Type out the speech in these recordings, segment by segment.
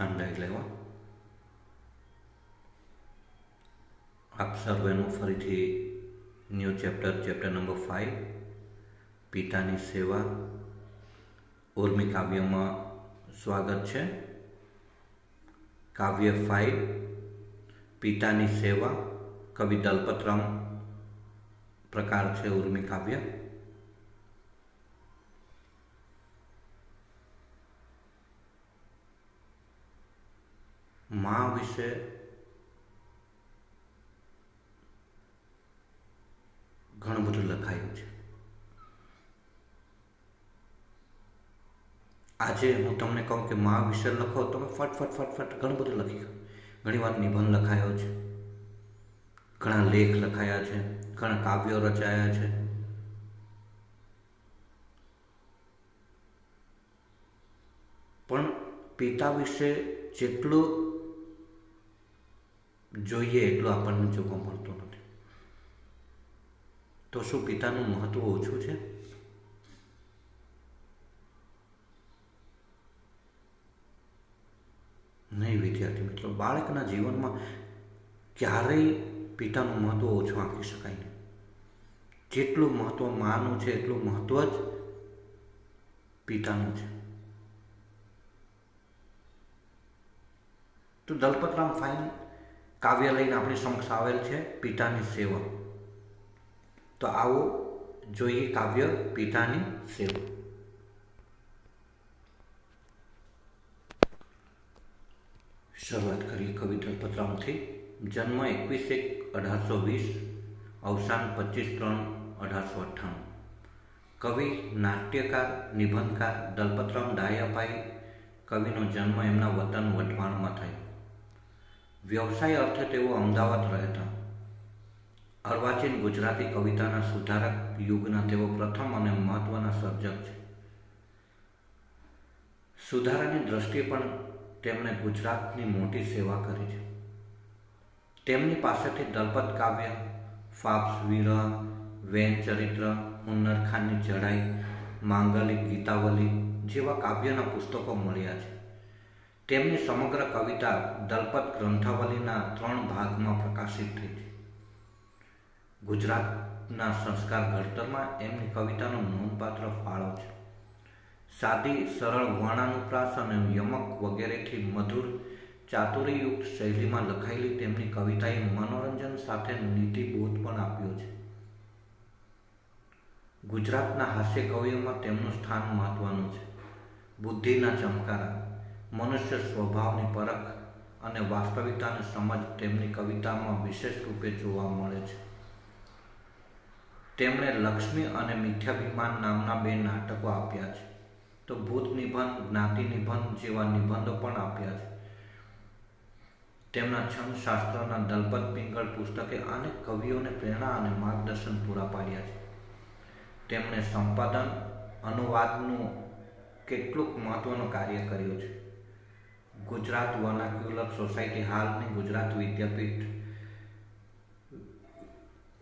ઠંડાઈ લેવા આપ સર્વેનું ફરીથી new chapter chapter number five પિતાની સેવા. ઉર્મી કાવ્યમાં સ્વાગત છે. કાવ્ય ફાઇવ પિતાની સેવા, કવિ દલપતરામ. પ્રકાર છે ઉર્મી કાવ્ય. વિશે? ઘણું બધું લખાયું છે. આજે હું તમને કહું કે મા વિશે લખો, તમે ફટફટ ફટ ફટ ફટ ઘણું બધું લખી ઘણી વાર નિબંધ લખાયો છે. ઘણા લેખ લખાયા છે. ઘણા કાવ્યો રચાયા છે. પણ પિતા વિશે જેટલું જોઈએ એટલું આપણને જોવા મળતું નથી. તો શું પિતાનું મહત્વ ઓછું છે? નહીં વિદ્યાર્થી મિત્રો, બાળકના જીવનમાં ક્યારેય પિતાનું મહત્વ ઓછું આંકી શકાય નહીં. જેટલું મહત્વ માનું છે, એટલું મહત્વ જ પિતાનું છે. તો દલપતરામ ફાઇન કાવ્ય લઈને આપણી સમક્ષ આવેલ છે પિતાની સેવા. તો આવો જોઈએ કાવ્ય પિતાની સેવા. શરૂઆત કરીએ કવિ દલપતરામથી જન્મ એકવીસ એક અઢારસો વીસ, અવસાન પચીસ ત્રણ અઢારસો અઠ્ઠાણું. કવિ, નાટ્યકાર, નિબંધકાર, દલપતરામ ડાયાભાઈ કવિનો જન્મ એમના વતન વઢવાણમાં થયો. વ્યવસાય અર્થે તેઓ અમદાવાદ રહેતા અર્વાચીન ગુજરાતી કવિતાના સુધારક યુગના તેઓ પ્રથમ અને મહત્વના સર્જક છે. સુધારાની દ્રષ્ટિએ પણ તેમણે ગુજરાતની મોટી સેવા કરી છે. તેમની પાસેથી દલપત કાવ્ય, ફાપ્સ વિરહ વેન ચરિત્ર હુન્નરખાનની જડાઈ માંગલિક ગીતાવલી જેવા કાવ્યના પુસ્તકો મળ્યા છે. તેમની સમગ્ર કવિતા દલપત ગ્રંથાવલીના ત્રણ ભાગમાં પ્રકાશિત થઈ છે. ગુજરાતના સંસ્કાર ઘડતરમાં એમની કવિતાનો નોંધપાત્ર ફાળો છે. સાદી, સરળ વર્ણાનુપ્રાસ અને યમક વગેરેથી મધુર, ચાતુરીયુક્ત શૈલીમાં લખાયેલી તેમની કવિતાએ મનોરંજન સાથે નીતિબોધ પણ આપ્યો છે. ગુજરાતના હાસ્ય કવિઓમાં તેમનું સ્થાન મહત્વનું છે. બુદ્ધિના ચમકારા મનુષ્ય સ્વભાવની પરખ અને વાસ્તવિકતાની સમજ તેમની કવિતામાં વિશેષ રૂપે જોવા મળે છે. તેમણે લક્ષ્મી અને મિથ્યાભિમાન નામના બે નાટકો આપ્યા છે. તો ભૂત નિબંધ, જ્ઞાતિ નિબંધ જેવા નિબંધો પણ આપ્યા છે. તેમના છંદ શાસ્ત્રના દલપત પિંગળ પુસ્તકે અનેક કવિઓને પ્રેરણા અને માર્ગદર્શન પૂરા પાડ્યા છે. તેમણે સંપાદન, અનુવાદનું કેટલુંક મહત્વનું કાર્ય કર્યું છે. ગુજરાત વર્નાક્યુલર સોસાયટી હાલની ગુજરાત વિદ્યાપીઠ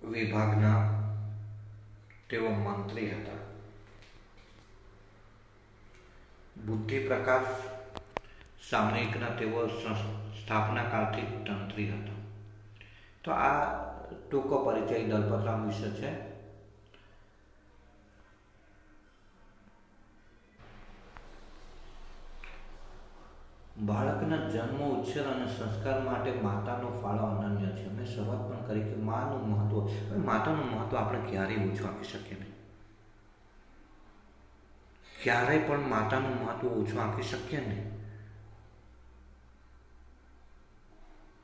વિભાગના તેઓ મંત્રી હતા. બુદ્ધિ પ્રકાશ સામયિકના તેઓ સ્થાપના કાળથી તંત્રી હતા. તો આ ટૂંકો પરિચય દલપતરામ વિશે છે. બાળકના જન્મ, ઉછેર અને સંસ્કાર માટે માતાનો ફાળો અનન્ય છે. મેં શરૂઆત પણ કરી કે માનું મહત્વ. માતાનું મહત્વ આપણે ક્યારેય ઓછું આપી શકીએ નહીં. ક્યારેય પણ માતાનું મહત્વ ઓછું આપી શકીએ નહીં.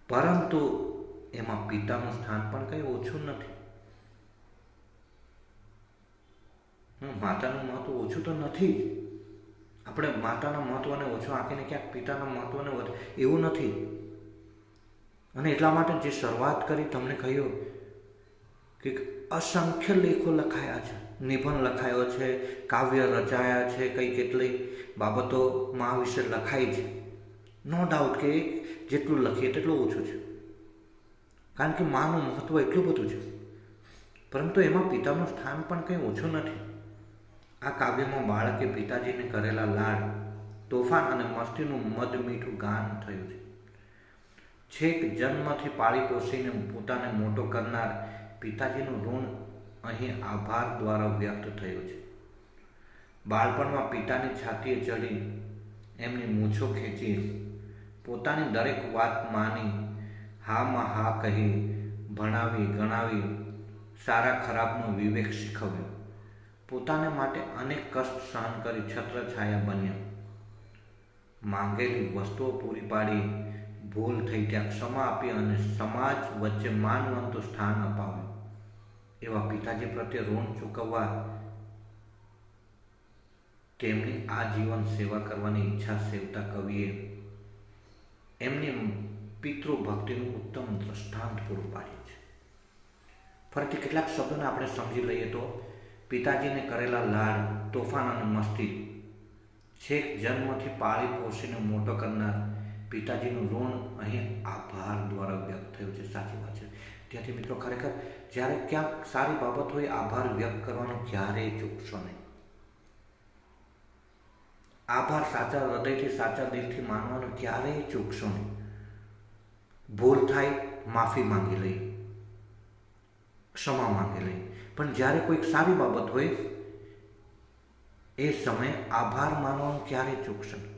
પરંતુ એમાં પિતાનું સ્થાન પણ કંઈ ઓછું નથી. માતાનું મહત્વ ઓછું તો નથી જ. આપણે માતાના મહત્વને ઓછું આંકીને ક્યાંક પિતાના મહત્વને વધુ એવું નથી. અને એટલા માટે જે શરૂઆત કરી તમને કહ્યું કે અસંખ્ય લેખો લખાયા છે, નિબંધ લખાયો છે, કાવ્ય રચાયા છે, કઈ કેટલી બાબતો મા વિશે લખાઈ છે. નો ડાઉટ કે જેટલું લખીએ તેટલું ઓછું છે. કારણ કે માનું મહત્વ એટલું બધું છે. પરંતુ એમાં પિતાનું સ્થાન પણ કંઈ ઓછું નથી. આ કાવ્યમાં બાળકે પિતાજીને કરેલા લાડ, તોફાન અને મસ્તીનું મદ મીઠું ગાન થયું છે. છેક જન્મથી પાળી પોષીને પોતાને મોટો કરનાર પિતાજીનું ઋણ અહીં આભાર દ્વારા વ્યક્ત થયું છે. બાળપણમાં પિતાની છાતીએ ચડી એમની મૂછો ખેંચી પોતાની દરેક વાત માની હામાં હા કહી ભણાવી ગણાવી સારા ખરાબનો વિવેક શીખવ્યો. પોતાને માટે અનેક કષ્ટ સહન કરી છત્રછાયા બન્યા. માંગેલી વસ્તુઓ પૂરી પાડી, ભૂલ થઈ ત્યાં ક્ષમા આપી અને સમાજ વચ્ચે માનવંતું સ્થાન અપાવ્યું. એવા પિતાજી પ્રત્યે ઋણ ચૂકવવા તેમની આજીવન સેવા કરવાની ઈચ્છા સેવતા કવિએ એમની પિતૃભક્તિનું ઉત્તમ દ્રષ્ટાંત પૂરું પાડ્યું છે. ફરીથી કેટલાક શબ્દોને આપણે સમજી લઈએ તો પિતાજીને કરેલા લાડ, તોફાન અને મસ્તી. છેક જન્મથી પાળી પોષીને મોટો કરનાર પિતાજીનું ઋણ અહીં આભાર દ્વારા વ્યક્ત થયું છે. સાચી વાત છે. ત્યાંથી મિત્રો ખરેખર જ્યારે ક્યાંક સારી બાબત હોય, આભાર વ્યક્ત કરવાનો ક્યારેય ચૂકશો નહીં. આભાર સાચા હૃદયથી, સાચા દિલથી માનવાનો ક્યારેય ચૂકશો નહીં. ભૂલ થાય, માફી માંગી લઈ, ક્ષમા માંગી લઈ. પણ જ્યારે કોઈક સારી બાબત હોય, એ સમયે આભાર માનવાનું ક્યારેય ચૂકશે?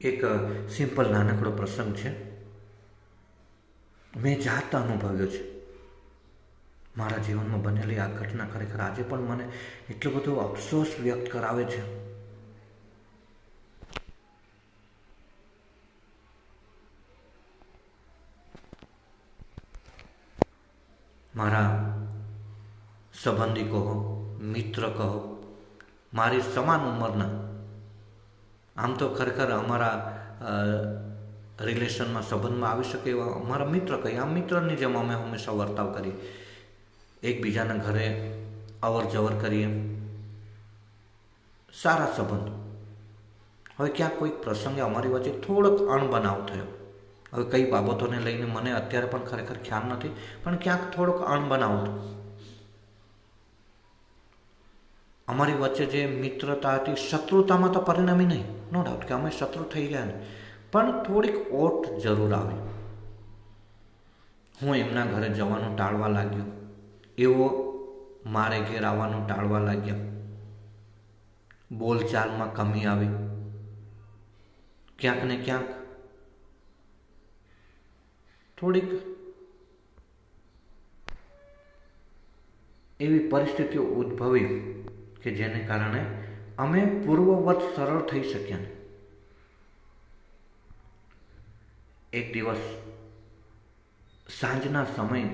એક સિમ્પલ નાનકડો પ્રસંગ છે. મેં જાત અનુભવ્યો છે. મારા જીવનમાં બનેલી આ ઘટના ખરેખર આજે પણ મને એટલો બધો અફસોસ વ્યક્ત કરાવે છે. મારા સંબંધી કહો મિત્ર કહો, મારી સમાન ઉંમરના. આમ તો ખરેખર અમારા રિલેશનમાં સંબંધમાં આવી શકે એવા અમારા મિત્ર કહીએ. આ મિત્રની જેમ અમે હંમેશા વર્તાવ કરીએ. એકબીજાના ઘરે અવર જવર કરીએ. સારા સંબંધો. હવે ક્યાંક કોઈક પ્રસંગે અમારી વચ્ચે થોડોક અણબનાવ થયો. હવે કઈ બાબતોને લઈને મને અત્યારે પણ ખરેખર ખ્યાલ નથી, પણ ક્યાંક થોડોક અણબનાવ અમારી વચ્ચે જે મિત્રતા હતી, શત્રુતામાં તો પરિણમી નહીં. નો ડાઉટ કે અમે શત્રુ થઈ ગયા ને. પણ થોડીક ઓટ જરૂર આવી. હું એમના ઘરે જવાનું ટાળવા લાગ્યો. એવો મારે ઘેર આવવાનું ટાળવા લાગ્યા. બોલચાલમાં કમી આવી. ક્યાંક ને ક્યાંક થોડીક એવી પરિસ્થિતિઓ ઉદ્ભવી કે જેને કારણે અમે પૂર્વવત સરળ થઈ શક્યા એક દિવસ સાંજના સમય,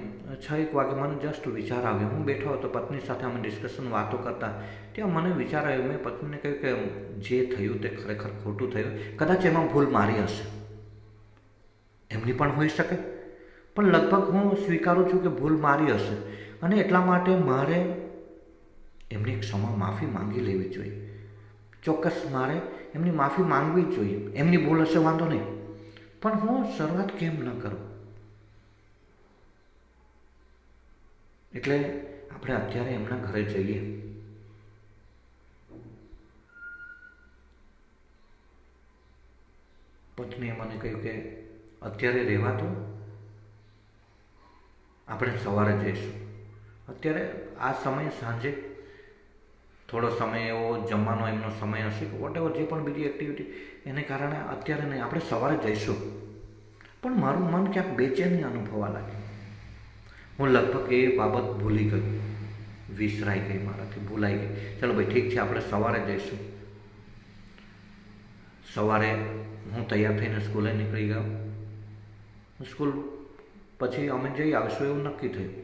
છ એક વાગે મને જસ્ટ વિચાર આવ્યો. હું બેઠો હતો, પત્ની સાથે અમે ડિસ્કશન વાતો કરતા. ત્યાં મને વિચાર આવ્યો, મેં પત્નીને કહ્યું કે જે થયું તે ખરેખર ખોટું થયું. કદાચ એમાં ભૂલ મારી હશે. એમની પણ હોઈ શકે. પણ લગભગ હું સ્વીકારું છું કે ભૂલ મારી હશે. અને એટલા માટે મારે એમની ક્ષમા માફી માંગી લેવી જોઈએ. ચોક્કસ મારે એમની માફી માંગવી જ જોઈએ. એમની ભૂલ હશે, વાંધો નહીં. પણ હું શરૂઆત કેમ ન કરું? એટલે આપણે અત્યારે એમના ઘરે જઈએ. પત્નીએ મને કહ્યું કે અત્યારે રહેવા તો આપણે સવારે જઈશું. અત્યારે આ સમય સાંજે. થોડો સમય એવો જમવાનો એમનો સમય હશે કે વોટ જે પણ બીજી એક્ટિવિટી એને કારણે અત્યારે નહીં, આપણે સવારે જઈશું. પણ મારું મન ક્યાંક બેચેની અનુભવવા લાગ્યું. હું લગભગ એ બાબત ભૂલી ગયો. વિસરાઈ ગઈ મારાથી, ભૂલાઈ ગઈ. ચાલો ભાઈ, ઠીક છે, આપણે સવારે જઈશું. સવારે હું તૈયાર થઈને સ્કૂલે નીકળી ગયો. સ્કૂલ પછી અમે જઈ આવીશું એવું નક્કી થયું.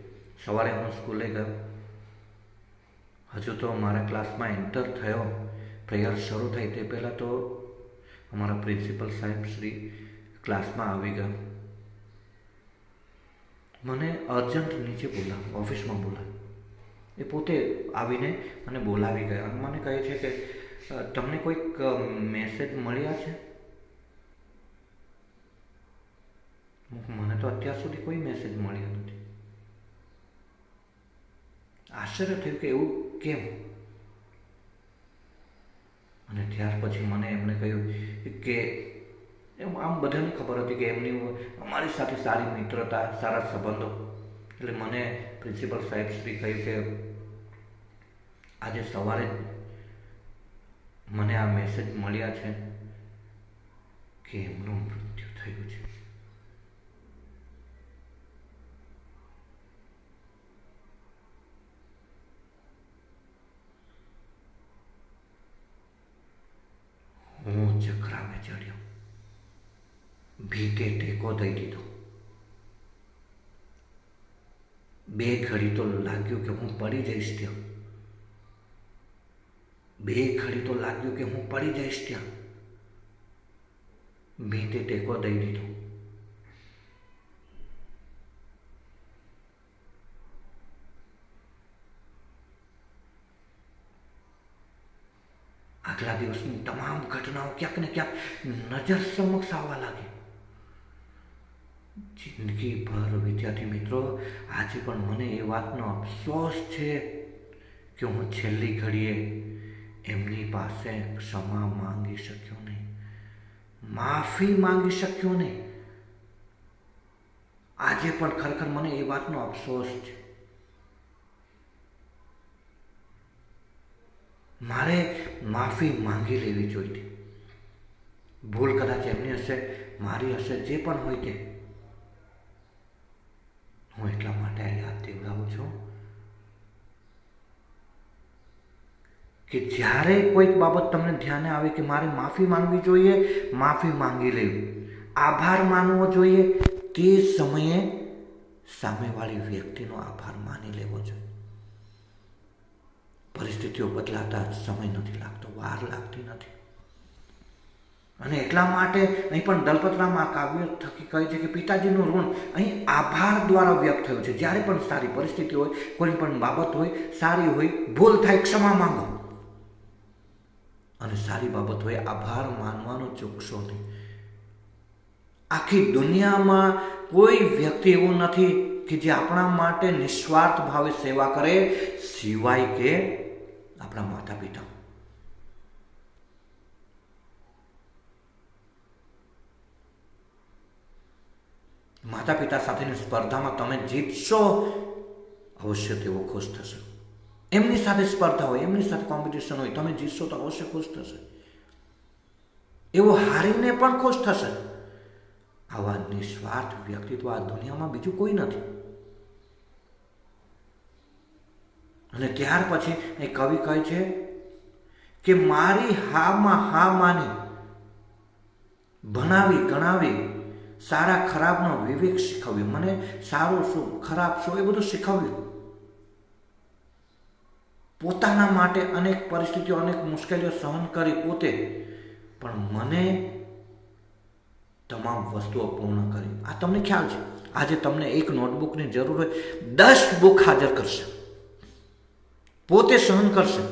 સવારે હું સ્કૂલે ગયો. હજુ તો મારા ક્લાસમાં એન્ટર થયો. પ્રેયર શરૂ થઈ તે પહેલાં તો અમારા પ્રિન્સિપલ સાહેબ શ્રી ક્લાસમાં આવી ગયા. મને અર્જન્ટ નીચે બોલાવ ઓફિસમાં બોલાવ એ પોતે આવીને મને બોલાવી ગયા મને કહે છે કે તમને કોઈક મેસેજ મળ્યા છે? મને તો અત્યાર સુધી કોઈ મેસેજ મળ્યો નથી આશ્ચર્ય થયું કે એવું કેમ? અને ત્યાર પછી મને એમણે કહ્યું કે એમ આમ બધાને ખબર હતી કે એમની અમારી સાથે સારી મિત્રતા, સારા સંબંધો. એટલે મને પ્રિન્સિપલ સાહેબ શ્રી કહ્યું કે આજે સવારે મને આ મેસેજ મળ્યા છે કે એમનું મૃત્યુ થયું છે. ભીતે ટેકો દઈ દીધો બે ઘડી તો લાગ્યું કે હું પડી જઈશ ત્યાં બે ઘડી તો લાગ્યું કે હું પડી જઈશ ત્યાં ભીતે ટેકો દઈ દીધો આગલા દિવસની તમામ ઘટનાઓ ક્યાંક ને ક્યાંક નજર સમક્ષ આવવા લાગી જિંદગીભર વિદ્યાર્થી મિત્રો, આજે પણ મને એ વાતનો અફસોસ છે કે હું છેલ્લી ઘડીએ એમની પાસે ક્ષમા માંગી શક્યો નહીં. માફી માંગી શક્યો નહીં. આજે પણ ખરેખર મને એ વાતનો અફસોસ છે. મારે માફી માંગી લેવી જોઈતી. ભૂલ કદાચ એમની હશે, મારી હશે, જે પણ હોય તે. હું એટલા માટે યાદ દેવડાવું છું કે જ્યારે કોઈક બાબત તમને ધ્યાને આવે કે મારે માફી માંગવી જોઈએ, માફી માંગી લેવી. આભાર માનવો જોઈએ તે સમયે સામેવાળી વ્યક્તિનો આભાર માની લેવો જોઈએ. પરિસ્થિતિઓ બદલાતા સમય નથી લાગતો, વાર લાગતી નથી. અને એટલા માટે અહીં પણ દલપતરામ આ કાવ્ય થકી કહે છે કે પિતાજીનું ઋણ અહીં આભાર દ્વારા વ્યક્ત થયું છે. જ્યારે પણ સારી પરિસ્થિતિ હોય કોઈ પણ બાબત હોય, સારી હોય, ભૂલ થાય, ક્ષમા માંગો. અને સારી બાબત હોય, આભાર માનવાનો ચૂકશો નહીં. આખી દુનિયામાં કોઈ વ્યક્તિ એવું નથી કે જે આપણા માટે નિસ્વાર્થ ભાવે સેવા કરે, સિવાય કે આપણા માતા પિતા માતા પિતા સાથેની સ્પર્ધામાં તમે જીતશો, અવશ્ય તેઓ ખુશ થશે. એમની સાથે સ્પર્ધા હોય, એમની સાથે કોમ્પિટિશન હોય, તમે જીતશો તો અવશ્ય ખુશ થશે. એવો હારીને પણ ખુશ થશે. આવા નિસ્વાર્થ વ્યક્તિત્વ આ દુનિયામાં બીજું કોઈ નથી. અને ત્યાર પછી એ કવિ કહે છે કે, મારી હામાં હા માની, ભણાવી ગણાવી સારા ખરાબનો વિવેક શીખવ્યો. મને સારું શું ખરાબ શું એ બધું શીખવ્યું. પોતાના માટે અનેક પરિસ્થિતિઓ, અનેક મુશ્કેલીઓ સહન કરી પોતે, પણ મને તમામ વસ્તુઓ પૂર્ણ કરી. આ તમને ખ્યાલ છે? આજે તમને એક નોટબુકની જરૂર હોય, દસ બુક હાજર કરશે. પોતે સહન કરશે,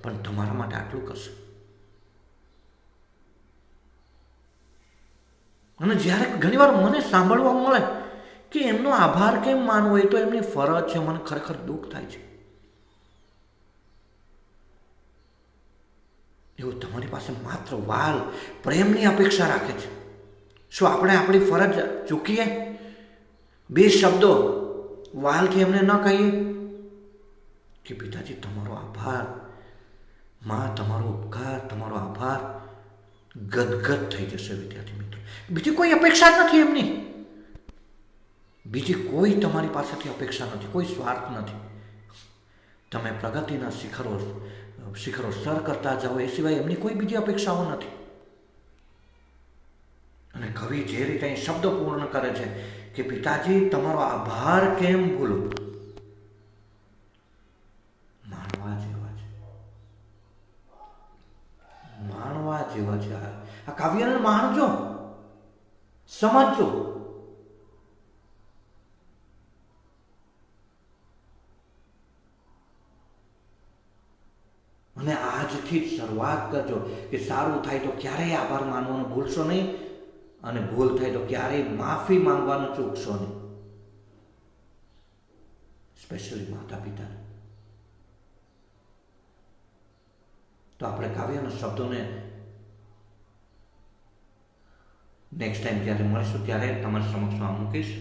પણ તમારા માટે આટલું કરશે. અને જ્યારે ઘણીવાર મને સાંભળવા મળે કે એમનો આભાર કેમ માનવો, એ તો એમની ફરજ છે. મને ખરેખર દુઃખ થાય છે. એવું તમારી પાસે માત્ર વાલ પ્રેમની અપેક્ષા રાખે છે. શું આપણે આપણી ફરજ ચૂકીએ? બે શબ્દો વાલથી એમને ન કહીએ કે, પિતાજી, તમારો આભાર. માં, તમારો ઉપકાર, તમારો આભાર. ગદગદ થઈ જશે વિદ્યાર્થી મિત્રો. બીજી કોઈ અપેક્ષા નથી એમની. બીજી કોઈ તમારી પાસેથી અપેક્ષા નથી, કોઈ સ્વાર્થ નથી. તમે પ્રગતિના શિખરો શિખરો સર કરતા જાઓ, એ સિવાય એમની કોઈ બીજી અપેક્ષાઓ નથી. અને કવિ જે રીતે શબ્દ પૂર્ણ કરે છે કે, પિતાજી, તમારો આભાર કેમ ભૂલો? સમજવું અને આજથી જ શરૂઆત કરજો કે સારું થાય તો ક્યારેય આભાર માનવાનું ભૂલશો નહીં અને ભૂલ થાય તો ક્યારેય માફી માંગવાનું ચૂકશો નહીં. સ્પેશિયલી માતા પિતાને તો આપણે કાવ્યના શબ્દોને નેક્સ્ટ ટાઈમ જ્યારે મળીશું ત્યારે તમારી સમક્ષમાં મૂકીશ.